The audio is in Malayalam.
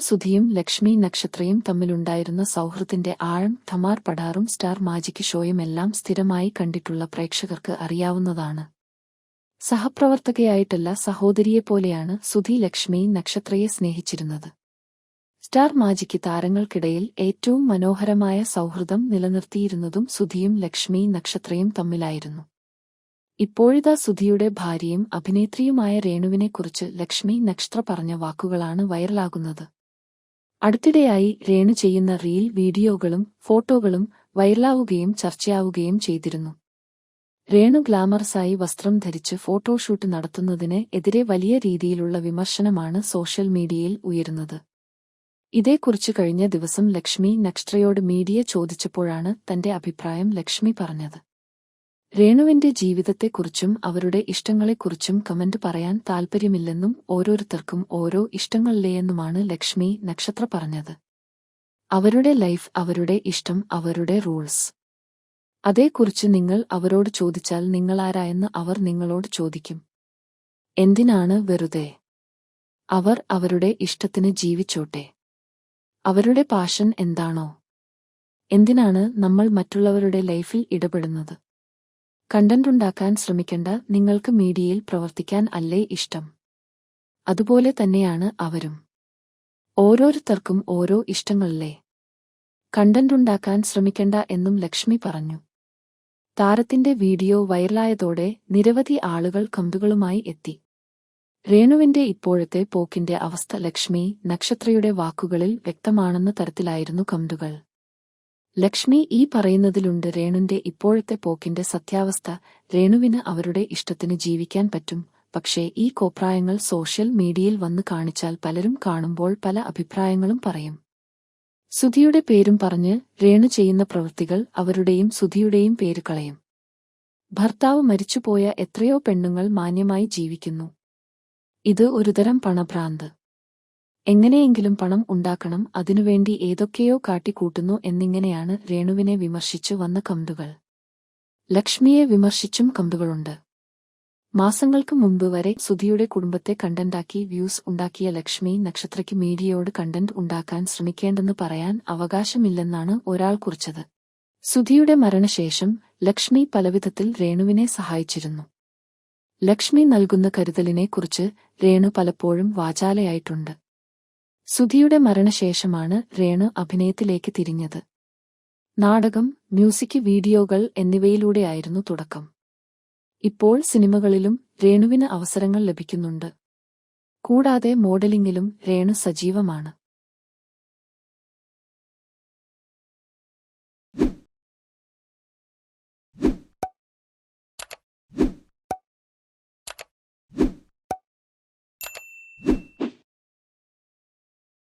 സുധിയും ലക്ഷ്മി നക്ഷത്രയും തമ്മിലുണ്ടായിരുന്ന സൗഹൃദത്തിന്റെ ആഴം ധമാർ പടാറും സ്റ്റാർ മാജിക് ഷോയും എല്ലാം സ്ഥിരമായി കണ്ടിട്ടുള്ള പ്രേക്ഷകർക്ക് അറിയാവുന്നതാണ്. സഹപ്രവർത്തകയായിട്ടല്ല സഹോദരിയെപ്പോലെയാണ് സുധി ലക്ഷ്മി നക്ഷത്രയെ സ്നേഹിച്ചിരുന്നത്. സ്റ്റാർ മാജിക്ക് താരങ്ങൾക്കിടയിൽ ഏറ്റവും മനോഹരമായ സൗഹൃദം നിലനിർത്തിയിരുന്നതും സുധിയും ലക്ഷ്മി നക്ഷത്രയും തമ്മിലായിരുന്നു. ഇപ്പോഴിതാ സുധിയുടെ ഭാര്യയും അഭിനേത്രിയുമായ രേണുവിനെക്കുറിച്ച് ലക്ഷ്മി നക്ഷത്ര പറഞ്ഞ വാക്കുകളാണ് വൈറലാകുന്നത്. അടുത്തിടെയായി രേണു ചെയ്യുന്ന റീൽ വീഡിയോകളും ഫോട്ടോകളും വൈറലാവുകയും ചർച്ചയാവുകയും ചെയ്തിരുന്നു. രേണു ഗ്ലാമറസായി വസ്ത്രം ധരിച്ച് ഫോട്ടോഷൂട്ട് നടത്തുന്നതിന് എതിരെ വലിയ രീതിയിലുള്ള വിമർശനമാണ് സോഷ്യൽ മീഡിയയിൽ ഉയരുന്നത്. ഇതേക്കുറിച്ച് കഴിഞ്ഞ ദിവസം ലക്ഷ്മി നക്ഷത്രയോട് മീഡിയ ചോദിച്ചപ്പോഴാണ് തന്റെ അഭിപ്രായം ലക്ഷ്മി പറഞ്ഞത്. രേണുവിന്റെ ജീവിതത്തെക്കുറിച്ചും അവരുടെ ഇഷ്ടങ്ങളെക്കുറിച്ചും കമന്റ് പറയാൻ താൽപ്പര്യമില്ലെന്നും ഓരോരുത്തർക്കും ഓരോ ഇഷ്ടങ്ങളിലെയെന്നുമാണ് ലക്ഷ്മി നക്ഷത്ര പറഞ്ഞത്. അവരുടെ ലൈഫ് അവരുടെ ഇഷ്ടം അവരുടെ റൂൾസ്. അതേക്കുറിച്ച് നിങ്ങൾ അവരോട് ചോദിച്ചാൽ നിങ്ങളാരായെന്ന് അവർ നിങ്ങളോട് ചോദിക്കും. എന്തിനാണ് വെറുതെ? അവർ അവരുടെ ഇഷ്ടത്തിന് ജീവിച്ചോട്ടെ. അവരുടെ പാഷൻ എന്താണോ? എന്തിനാണ് നമ്മൾ മറ്റുള്ളവരുടെ ലൈഫിൽ ഇടപെടുന്നത്? കണ്ടന്റ് ഉണ്ടാക്കാൻ ശ്രമിക്കേണ്ട നിങ്ങൾക്ക് മീഡിയയിൽ പ്രവർത്തിക്കാൻ അല്ലേ ഇഷ്ടം. അതുപോലെ തന്നെയാണ് അവരും. ഓരോരുത്തർക്കും ഓരോ ഇഷ്ടങ്ങളല്ലേ. കണ്ടന്റ് ഉണ്ടാക്കാൻ ശ്രമിക്കണ്ട എന്നും ലക്ഷ്മി പറഞ്ഞു. താരത്തിന്റെ വീഡിയോ വൈറലായതോടെ നിരവധി ആളുകൾ കമ്പുകളുമായി എത്തി. രേണുവിന്റെ ഇപ്പോഴത്തെ പോക്കിന്റെ അവസ്ഥ ലക്ഷ്മി നക്ഷത്രയുടെ വാക്കുകളിൽ വ്യക്തമാണെന്ന തരത്തിലായിരുന്നു കമ്പുകൾ. ലക്ഷ്മി ഈ പറയുന്നതിലുണ്ട് രേണുന്റെ ഇപ്പോഴത്തെ പോക്കിന്റെ സത്യാവസ്ഥ രേണുവിന് അവരുടെ ഇഷ്ടത്തിന് ജീവിക്കാൻ പറ്റും. പക്ഷേ ഈ കോപ്രായങ്ങൾ സോഷ്യൽ മീഡിയയിൽ വന്ന് കാണിച്ചാൽ പലരും കാണുമ്പോൾ പല അഭിപ്രായങ്ങളും പറയും. സുധിയുടെ പേരും പറഞ്ഞ് രേണു ചെയ്യുന്ന പ്രവൃത്തികൾ അവരുടെയും സുധിയുടെയും പേര് കളയും. ഭർത്താവ് മരിച്ചുപോയ എത്രയോ പെണ്ണുങ്ങൾ മാന്യമായി ജീവിക്കുന്നു. ഇത് ഒരുതരം പണഭ്രാന്ത്. എങ്ങനെയെങ്കിലും പണം ഉണ്ടാക്കണം അതിനുവേണ്ടി ഏതൊക്കെയോ കാട്ടിക്കൂട്ടുന്നു എന്നിങ്ങനെയാണ് രേണുവിനെ വിമർശിച്ചു വന്ന കമ്പുകൾ. ലക്ഷ്മിയെ വിമർശിച്ചും കമ്പുകളുണ്ട്. മാസങ്ങൾക്ക് മുമ്പ് വരെ സുധിയുടെ കുടുംബത്തെ കണ്ടന്റാക്കി വ്യൂസ് ഉണ്ടാക്കിയ ലക്ഷ്മി നക്ഷത്രയ്ക്ക് മീഡിയയോട് കണ്ടന്റ് ഉണ്ടാക്കാൻ ശ്രമിക്കേണ്ടെന്ന് പറയാൻ അവകാശമില്ലെന്നാണ് ഒരാൾ കുറിച്ചത്. സുധിയുടെ മരണശേഷം ലക്ഷ്മി പലവിധത്തിൽ രേണുവിനെ സഹായിച്ചിരുന്നു. ലക്ഷ്മി നൽകുന്ന കരുതലിനെക്കുറിച്ച് രേണു പലപ്പോഴും വാചാലയായിട്ടുണ്ട്. സുധിയുടെ മരണശേഷമാണ് രേണു അഭിനയത്തിലേക്ക് തിരിഞ്ഞത്. നാടകം മ്യൂസിക് വീഡിയോകൾ എന്നിവയിലൂടെയായിരുന്നു തുടക്കം. ഇപ്പോൾ സിനിമകളിലും രേണുവിന് അവസരങ്ങൾ ലഭിക്കുന്നുണ്ട്. കൂടാതെ മോഡലിംഗിലും രേണു സജീവമാണ്.